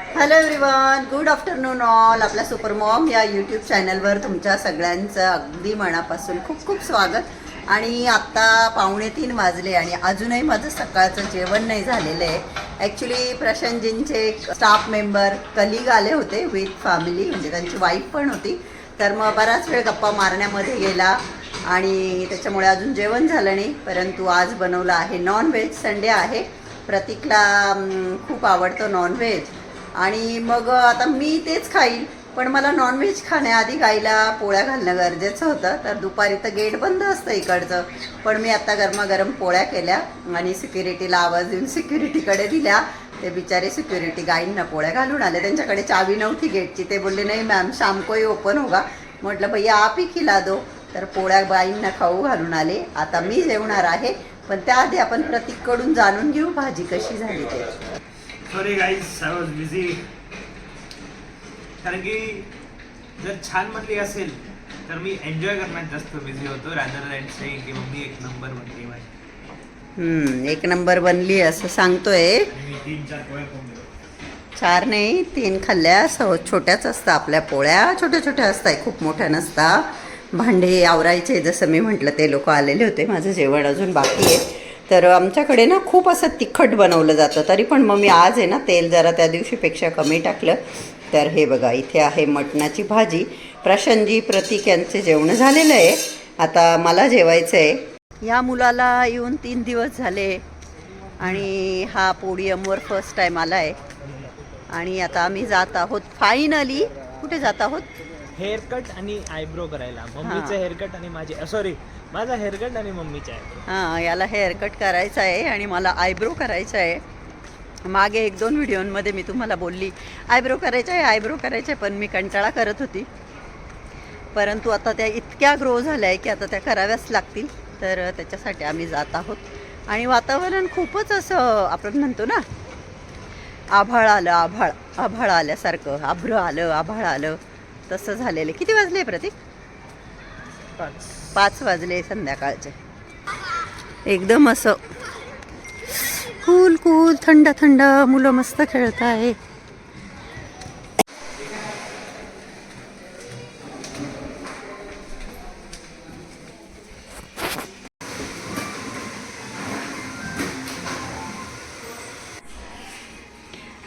Hello everyone good afternoon all आपल्या super mom या YouTube चॅनलवर तुमच्या सगळ्यांचं अगदी मनापासून खूप खूप स्वागत. आणि आत्ता पावणे तीन वाजले आणि अजूनही माझं सकाळचं जेवण नाही झालेलं आहे. ॲक्च्युली प्रशांतजींचे स्टाफ मेंबर कलिग आले होते विथ फॅमिली म्हणजे त्यांची वाईफ पण होती. तर मग बराच वेळ गप्पा मारण्यामध्ये गेला आणि त्याच्यामुळे अजून जेवण झालं नाही. परंतु आज बनवलं आहे नॉनव्हेज संडे आहे. प्रतीकला खूप आवडतं नॉनव्हेज आणि मग आता मी तेच खाईल. पण मला नॉनव्हेज खाण्याआधी गाईला पोळ्या घालणं गरजेचं होतं. तर दुपारी तर गेट बंद असतं इकडचं. पण मी आता गरमागरम पोळ्या केल्या आणि सिक्युरिटीला आवाज देऊन सिक्युरिटीकडे दिल्या. ते बिचारे सिक्युरिटी गाईंना पोळ्या घालून आले. त्यांच्याकडे चावी नव्हती गेटची. ते बोलले नाही मॅम शामकोही ओपन होगा. म्हटलं भैया आप ही खिला दो. तर पोळ्या बाईंना खाऊ घालून आले. आता मी जेवणार आहे. पण त्याआधी आपण प्रतीककडून जाणून घेऊ भाजी कशी झाली ते. Sorry guys I was busy कारण की जर छान म्हणली असेल तर मी एन्जॉय करण्यात जास्त बिझी होतो रादर दॅन सेईंग की मम्मी एक नंबर बनली माझी. हम्म, एक नंबर बनली असं सांगतोय. तीन चार पोळ्या चार नाही तीन खाल्ल्या सव छोट्याच असतात आपल्या पोळ्या छोट्या छोट्या असतात खूप मोठ्या नसता. भांडे आवरायचे जसं मी म्हटलं ते लोक आलेले होते माझं जेवण अजून बाकी आहे. तर आमच्याकडे ना खूप असं तिखट बनवलं जातं. तरी पण मग मी आज आहे ना तेल जरा त्या दिवशीपेक्षा कमी टाकलं. तर हे बघा इथे आहे मटणाची भाजी. प्रशांतजी प्रतीक यांचे जेवण झालेलं आहे. आता मला जेवायचं आहे या मुलाला येऊन तीन दिवस झाले आणि हा पोडियमवर फर्स्ट टाईम आला आहे आणि आता आम्ही जात आहोत. फायनली कुठे जात आहोत? हेअरकट आणि आयब्रो करायला. मम्मीचं हेअरकट आणि माझे सॉरी माझा हेअरकट आणि मम्मीचे आहे हां याला हेअरकट करायचा आहे आणि मला आयब्रो करायचा आहे. मागे एक दोन व्हिडिओमध्ये मी तुम्हाला बोलली आयब्रो करायचं आहे आयब्रो करायचं आहे पण मी कंटाळा करत होती. परंतु आता त्या इतक्या ग्रो झाल्या आहे की आता त्या कराव्याच लागतील. तर त्याच्यासाठी आम्ही जात आहोत. आणि वातावरण खूपच असं आपण म्हणतो ना आभाळ आलं आभाळ आभाळ आल्यासारखं आभ्र आलं आभाळ आलं. तसं झालेलं आहे. किती वाजले प्रतीक? पाच. पाच वाजले संध्याकाळचे. एकदम असं कूल कूल थंड थंड मुलं मस्त खेळत आहे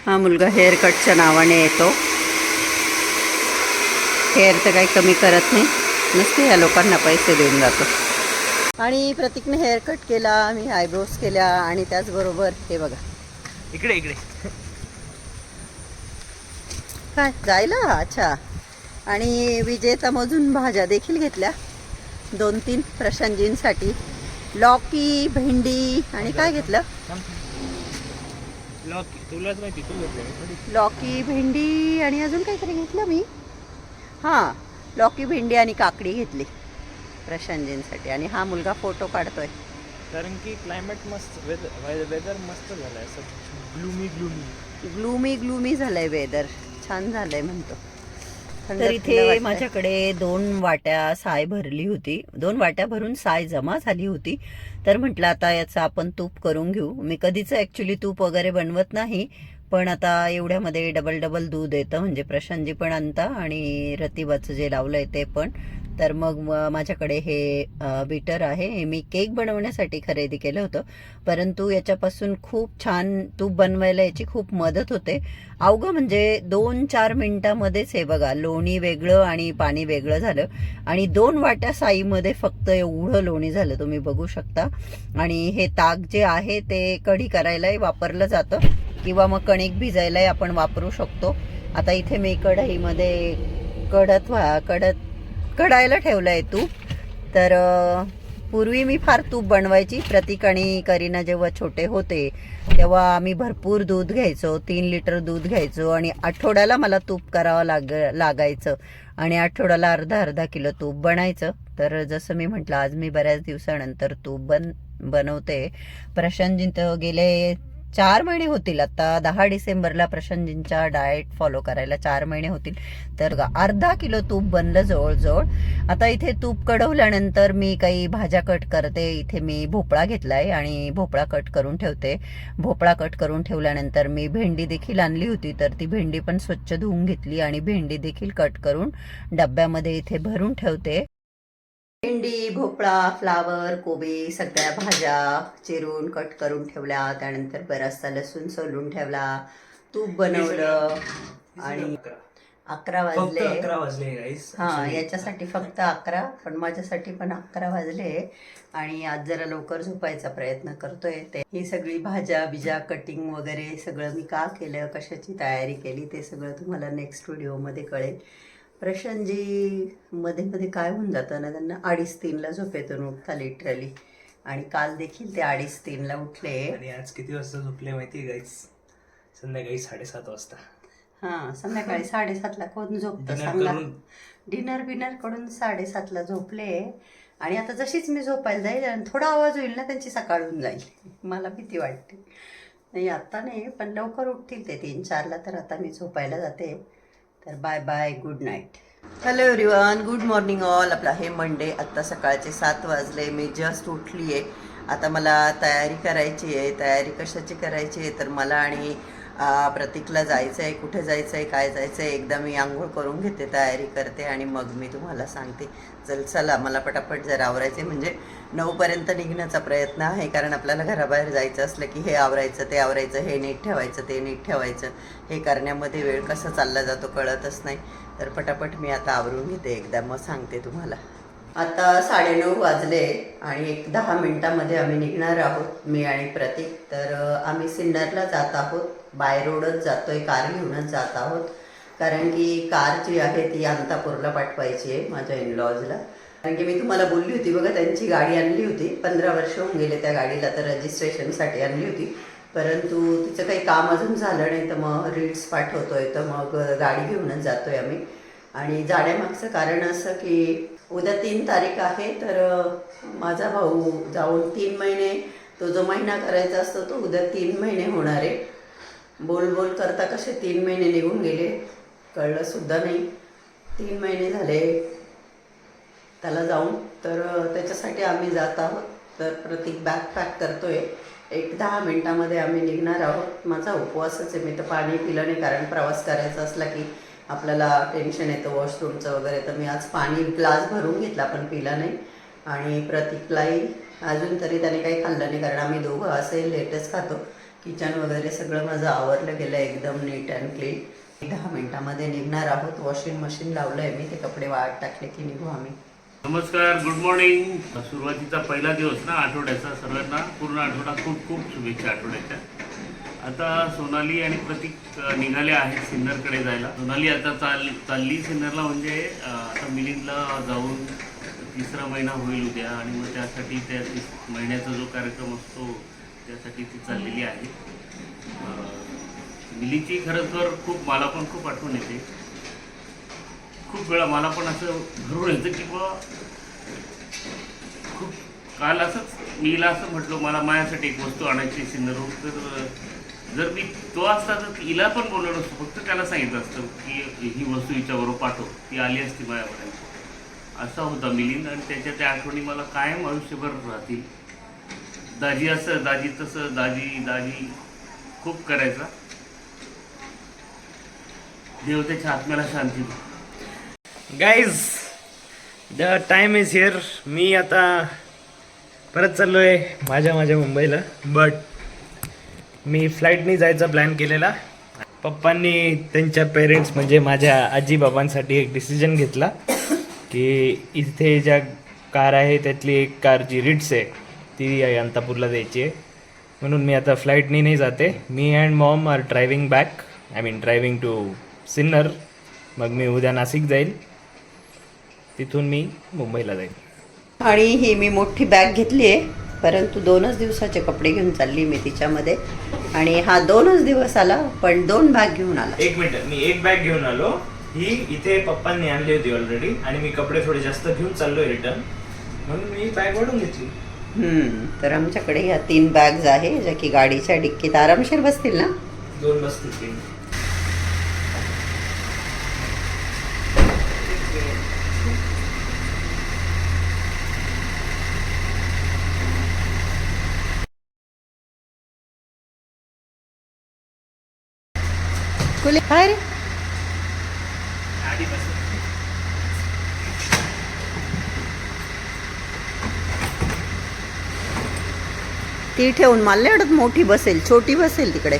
हा मुलगा हेअर कटच्या नावाने येतो. हेअर तर काही कमी करत नाही. नसते या लोकांना पैसे देऊन जातो. आणि प्रतीकने हेअर कट केला मी आयब्रोज केल्या आणि त्याचबरोबर हे बघा. इकडे इकडे. काय जायला? अच्छा. आणि विजेतामधून भाज्या देखील घेतल्या. दोन तीन प्रशांतजींसाठी लॉकी भेंडी आणि काय घेतलं? लॉक तुलाच माहिती लॉकी भेंडी आणि अजून काहीतरी घेतलं मी. हां लॉकी भेंडी आणि काकडी घेतली प्रशांतजींसाठी आणि हा मुलगा फोटो काढतोय. कारण की क्लायमेट मस्त वेदर वेदर मस्त झालं ग्लुमी ग्लुमी. ग्लूमी ग्लूमी झालंय वेदर. छान झालंय म्हणतो. थंड तर थंड इथे वाटतंय. माझ्याकडे दोन वाट्या साय भरली होती. दोन वाट्या भरून साय जमा झाली होती. तर म्हटलं आता याचं आपण तूप करून घेऊ. मी कधीच ऍक्च्युली तूप वगैरे बनवत नाही. पण आता एवढ्यामध्ये डबल डबल दूध येतं म्हणजे प्रशांतजी पण आणता आणि रतिबाचं जे लावलंय ते पण. तर मग माझ्याकडे हे बीटर आहे. हे मी केक बनवण्यासाठी खरेदी केलं होतं. परंतु याच्यापासून खूप छान तूप बनवायला याची खूप मदत होते. अवघं म्हणजे दोन चार मिनिटामध्येच हे बघा लोणी वेगळं आणि पाणी वेगळं झालं. आणि दोन वाट्या साईमध्ये फक्त एवढं लोणी झालं तुम्ही बघू शकता. आणि हे ताक जे आहे ते कढी करायलाही वापरलं जातं. किंवा मग कणिक भिजायलाही आपण वापरू शकतो. आता इथे मी कढईमध्ये कढत व्हा कढत कढायला ठेवलं आहे तूप. तर पूर्वी मी फार तूप बनवायची. प्रतीक आणि करीना जेव्हा छोटे होते तेव्हा आम्ही भरपूर दूध घ्यायचो. तीन लिटर दूध घ्यायचो आणि आठवड्याला मला तूप करावं लाग लागायचं. आणि आठवड्याला अर्धा अर्धा किलो तूप बनायचं. तर जसं मी म्हटलं आज मी बऱ्याच दिवसानंतर तूप बन बनवते. प्रशांतजी गेले चार महिने होतील आता. दहा डिसेंबरला प्रशांतजींच्या डाएट फॉलो करायला चार महिने होतील. तर अर्धा किलो तूप बनलं जवळजवळ. आता इथे तूप कढवल्यानंतर मी काही भाज्या कट करते. इथे मी भोपळा घेतलाय आणि भोपळा कट करून ठेवते. भोपळा कट करून ठेवल्यानंतर मी भेंडी देखील आणली होती. तर ती भेंडी पण स्वच्छ धुवून घेतली आणि भेंडी देखील कट करून डब्यामध्ये इथे भरून ठेवते. भेंडी भोपळा फ्लावर कोबी सगळ्या भाज्या चिरून कट करून ठेवल्या. त्यानंतर बराचसा लसूण सोलून ठेवला. तूप बनवलं आणि अकरा वाजले. अकरा वाजले हा याच्यासाठी फक्त अकरा पण माझ्यासाठी पण अकरा वाजले. आणि आज जरा लवकर झोपायचा प्रयत्न करतोय. ते ही सगळी भाज्या बिजा कटिंग वगैरे सगळं मी का केलं कशाची तयारी केली ते सगळं तुम्हाला नेक्स्ट व्हिडिओमध्ये कळेल. प्रशांतजी मध्ये मध्ये काय होऊन जातं ना त्यांना अडीच तीनला झोपेतून उठता लिटरली आणि काल देखील ते अडीच तीनला उठले. आणि आज किती वाजता झोपले माहिती गाईस संध्याकाळी साडेसात वाजता. हा संध्याकाळी साडेसातला कोण झोपतं? सांगा. डिनर बिनरकडून साडेसातला झोपले. आणि आता जशीच मी झोपायला जाईल आणि थोडा आवाज होईल ना त्यांची सकाळ होऊन जाईल. मला भीती वाटते. नाही आता नाही पण लवकर उठतील ते तीन चारला तर आता मी झोपायला जाते. तर bye bye good night hello everyone good morning all आपला हे मंडे आत्ता सकाळचे सात वाजले. मी जस्ट उठली आहे आता मला तयारी करायची आहे तयारी कशाची करायची आहे तर मला आणि प्रतीकला जायचं आहे कुठे जायचं आहे काय जायचं आहे एकदा मी आंघोळ करून घेते तयारी करते आणि मग मी तुम्हाला सांगते. चल चला मला पटापट जर आवरायचे म्हणजे नऊपर्यंत निघण्याचा प्रयत्न आहे कारण आपल्याला घराबाहेर जायचं असलं की हे आवरायचं ते आवरायचं हे नीट ठेवायचं ते नीट ठेवायचं. हे करण्यामध्ये वेळ कसा चालला जातो कळतच नाही. तर पटापट मी आता आवरून घेते एकदा मग सांगते तुम्हाला. आता साडेनऊ वाजले आणि एक दहा मिनिटामध्ये आम्ही निघणार आहोत मी आणि प्रतीक. तर आम्ही सिन्नरला जात आहोत. बाय रोडच जातो आहे कार घेऊनच जात आहोत. कारण की कार जी आहे ती अंतापूरला पाठवायची आहे माझ्या इनलॉजला कारण की मी तुम्हाला बोलली होती बघा त्यांची गाडी आणली होती. पंधरा वर्ष होऊन गेले त्या गाडीला तर रजिस्ट्रेशनसाठी आणली होती. परंतु तिचं काही काम अजून झालं नाही तर मग रीड्स आहे तर मग गाडी घेऊनच जातो आहे आम्ही. आणि जाण्यामागचं कारण असं की उद्या तीन तारीख आहे तर माझा भाऊ जाऊन तीन महिने तो जो महिना करायचा असतो तो उद्या तीन महिने होणार आहे. बोल बोल करता कसे तीन महिने निघून गेले कळलंसुद्धा नाही. तीन महिने झाले त्याला जाऊन तर त्याच्यासाठी आम्ही जात आहोत. तर प्रतीक बॅग पॅक करतो आहे एक दहा मिनटामध्ये आम्ही निघणार आहोत. माझा उपवासच आहे. मी तर पाणी पिलं नाही कारण प्रवास करायचा असला की आपल्याला टेन्शन येतं वॉशरूमचं वगैरे. तर मी आज पाणी ग्लास भरून घेतला पण पिला नाही. आणि प्रतीकलाही अजून तरी त्याने काही खाल्लं नाही कारण आम्ही दोघं असे लेटच खातो. किचन वगैरे सगळं माझं आवरलं गेलं एकदम नीट अँड क्लीन दहा मिनिटामध्ये निघणार आहोत. वॉशिंग मशीन लावलं आहे मी ते कपडे वाट टाकले की निघू आम्ही. नमस्कार गुड मॉर्निंग सुरुवातीचा पहिला दिवस ना आठवड्याचा. सर्वांना पूर्ण आठवडा खूप खूप शुभेच्छा आठवड्याच्या. आता सोनाली आणि प्रतीक निघाले आहेत सिन्नरकडे जायला. सोनाली आता चाल चालली सिन्नरला म्हणजे आता मिलिंदला जाऊन तिसरा महिना होईल उद्या आणि मग त्यासाठी त्या महिन्याचा जो कार्यक्रम असतो त्यासाठी ती चाललेली आहे. मिलिंदची मिलीची खरं तर खूप मला पण खूप आठवण येते. खूप वेळा मला पण असं भरून येतं की बुवा खूप काल असंच मीला असं म्हटलं मला माझ्यासाठी एक वस्तू आणायची सिन्नरहून. तर जर मी तो असता तर हिला पण बोलवलं नसतो फक्त त्याला सांगितलं असतं की ही वस्तू हिच्याबरोबर पाठव. ती आली असती माझ्यापर्यंत. असा होता मिलिंद आणि त्याच्या त्या आठवणी मला कायम आयुष्यभर राहतील. दाजी असं दाजी तसं दाजी दाजी खूप करायचा. देव त्याच्या आत्म्याला शांती guys the time is here मी आता परत चाललो आहे माझ्या माझ्या मुंबईला. बट मी फ्लाईटनी जायचा प्लॅन केलेला. पप्पांनी त्यांच्या पेरेंट्स म्हणजे माझ्या आजी बाबांसाठी एक डिसिजन घेतला की इथे ज्या कार आहे त्यातली एक कार जी रिट्स आहे ती अंतापूरला द्यायची आहे. म्हणून मी आता फ्लाईटनी नाही जाते. मी and mom are driving back I mean driving to Sinnar मग मी उद्या नाशिक जाईल. तिथून मी मुंबईला जाईल. आणि ही मी मोठी बॅग घेतली आहे. परंतु दोनच दिवसाचे कपडे घेऊन चालली मी तिच्यामध्ये. आणि हा दोनच दिवस आला पण दोन बॅग घेऊन आला. एक मिनिट मी एक बॅग घेऊन आलो. ही इथे पप्पांनी आणली होती ऑलरेडी आणि मी कपडे थोडे जास्त घेऊन चाललोय रिटर्न म्हणून मी बॅग वाढून घेतली. हम्म, तर आमच्याकडे ह्या तीन बॅग्स आहे ज्या की गाडीच्या डिक्कीत आरामशीर बसतील ना? दोन बसतील तीन. कुले काय रे. ती ठेवून मला अडत वाटत मोठी बसेल छोटी बसेल तिकडे.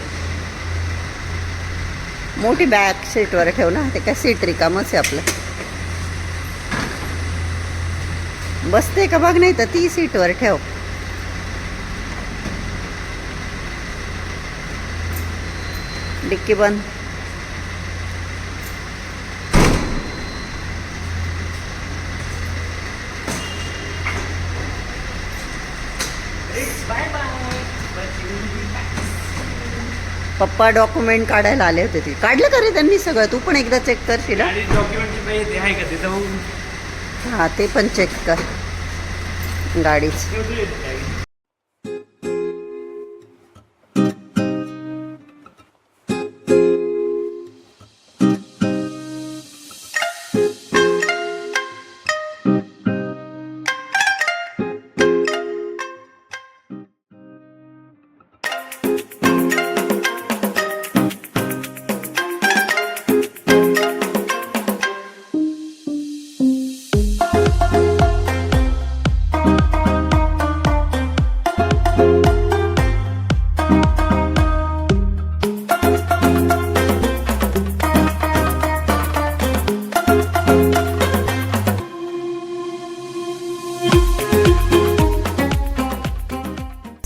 मोठी बॅक सीटवर ठेव ना ते काय सीट रिकामच आहे आपलं. बसते का बघ नाही तर ती सीटवर ठेव. डिक्की बंद. पप्पा डॉक्युमेंट काढायला आले होते ते. काढलं का रे त्यांनी सगळं? तू पण एकदा चेक करशील हा? ते पण चेक कर. गाडीच.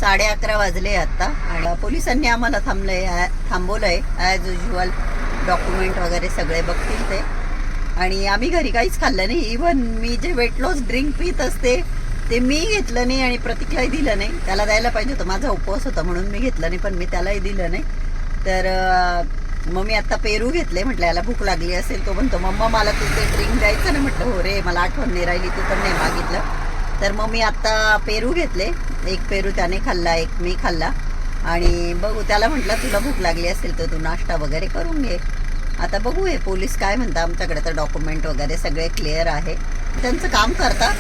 साडे अकरा वाजले आता. आणि पोलिसांनी आम्हाला थांबलंय थांबवलंय. ॲज युजल डॉक्युमेंट वगैरे सगळे बघतील ते. आणि आम्ही घरी काहीच खाल्लं नाही. इवन मी जे वेट लॉस ड्रिंक पित असते ते मी घेतलं नाही आणि प्रतिकलाही दिलं नाही. त्याला द्यायला पाहिजे होतं. माझा उपवास होता म्हणून मी घेतलं नाही पण मी त्यालाही दिलं नाही. तर मग मी आता पेरू घेतले म्हटलं याला भूक लागली असेल तो म्हणतो मम्मा मला तू ते ड्रिंक द्यायचं ना. म्हटलं हो रे मला आठवण नाही राहिली. तू पण नाही मागितलं. तर मग मी आता पेरू घेतले. एक पेरू त्याने खाल्ला एक मी खाल्ला. आणि बघू त्याला म्हटलं तुला भूक लागली असेल तर तू नाश्ता वगैरे करून घे. आता बघू हे पोलीस काय म्हणतात आमच्याकडे तर डॉक्युमेंट वगैरे सगळे क्लिअर आहे. त्यांचं काम करता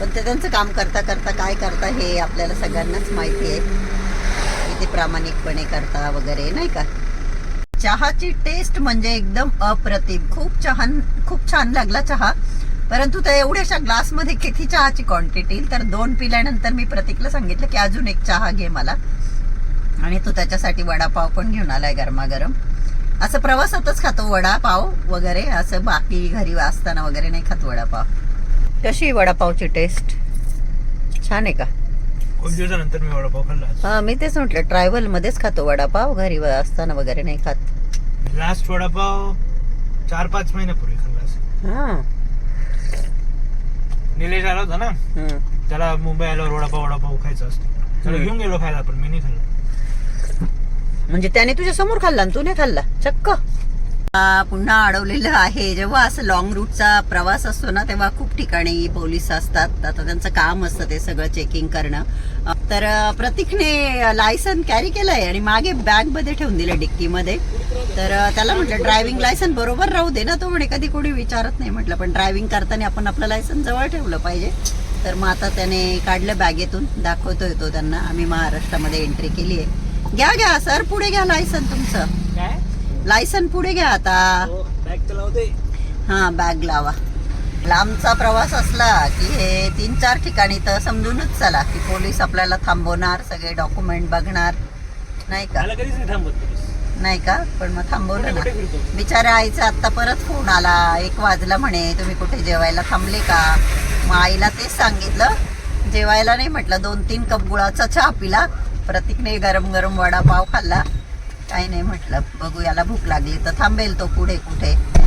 पण ते त्यांचं काम करता करता काय करता हे आपल्याला सगळ्यांनाच माहिती आहे. किती प्रामाणिकपणे करता वगैरे नाही का? चहाची टेस्ट म्हणजे एकदम अप्रतिम. खूप छान खूप छान लागला चहा. परंतु त्या एवढ्याशा ग्लासमध्ये किती चहाची क्वांटिटी तर दोन पिल्यानंतर मी प्रतीकला सांगितलं की अजून एक चहा घे मला. आणि तो त्याच्यासाठी वडापाव पण घेऊन आलाय गरमागरम. असं प्रवासातच खातो वडापाव वगैरे असं बाकी घरी असताना वगैरे नाही खात वडापाव. कशी वडापावची टेस्ट छान आहे का? खूप दिवसानंतर मी वडापाव खाल्ला. हा मी तेच म्हटलं ट्रॅव्हल मध्येच खातो वडापाव घरी असताना वगैरे नाही खात. लास्ट वडापाव चार पाच महिन्यापूर्वी खाल्ला. हा. निलेश आला होता ना. त्याला मुंबई आल्यावर वडापाव वडापाव खायचा असतो. त्याला हम्म. घेऊन गेलो खायला पण मी नाही खाल्लं. म्हणजे त्याने तुझ्या समोर खाल्ला आणि तू नाही खाल्ला. चक्क. आ, पुन्हा अडवलेलं आहे. जेव्हा असं लॉंग रूटचा प्रवास असतो ना तेव्हा खूप ठिकाणी पोलीस असतात. आता त्यांचं काम असतं ते सगळं चेकिंग करणं. अ, तर प्रतीकने लायसन कॅरी केलंय आणि मागे बॅगमध्ये ठेवून दिलं डिक्कीमध्ये. तर त्याला म्हटलं ड्रायव्हिंग लायसन बरोबर राहू दे ना तो म्हणे कधी कोणी विचारत नाही म्हटलं. पण ड्रायव्हिंग करताना आपण आपलं लायसन जवळ ठेवलं पाहिजे. तर मग आता त्याने काढलं बॅगेतून दाखवतोय तो त्यांना. आम्ही महाराष्ट्रामध्ये एंट्री केली आहे. घ्या घ्या सर पुढे घ्या लायसन तुमचं. लायसन पुढे घ्या आता. बॅग चलावते हा बॅग लावा. लांबचा प्रवास असला की हे तीन चार ठिकाणी तर समजूनच चला की पोलीस आपल्याला थांबवणार सगळे डॉक्युमेंट बघणार. नाही का? नाही का? पण मग थांबवलं ना? बिचाऱ्या आईचा आता परत फोन आला. एक वाजला म्हणे तुम्ही कुठे जेवायला थांबले का? मग आईला तेच सांगितलं. जेवायला नाही म्हटलं. दोन तीन कप गुळाचा चहा पिला. प्रतीकने गरम गरम वडापाव खाल्ला. काही नाही म्हटलं. बघू याला भूक लागली तर थांबेल तो पुढे कुठे?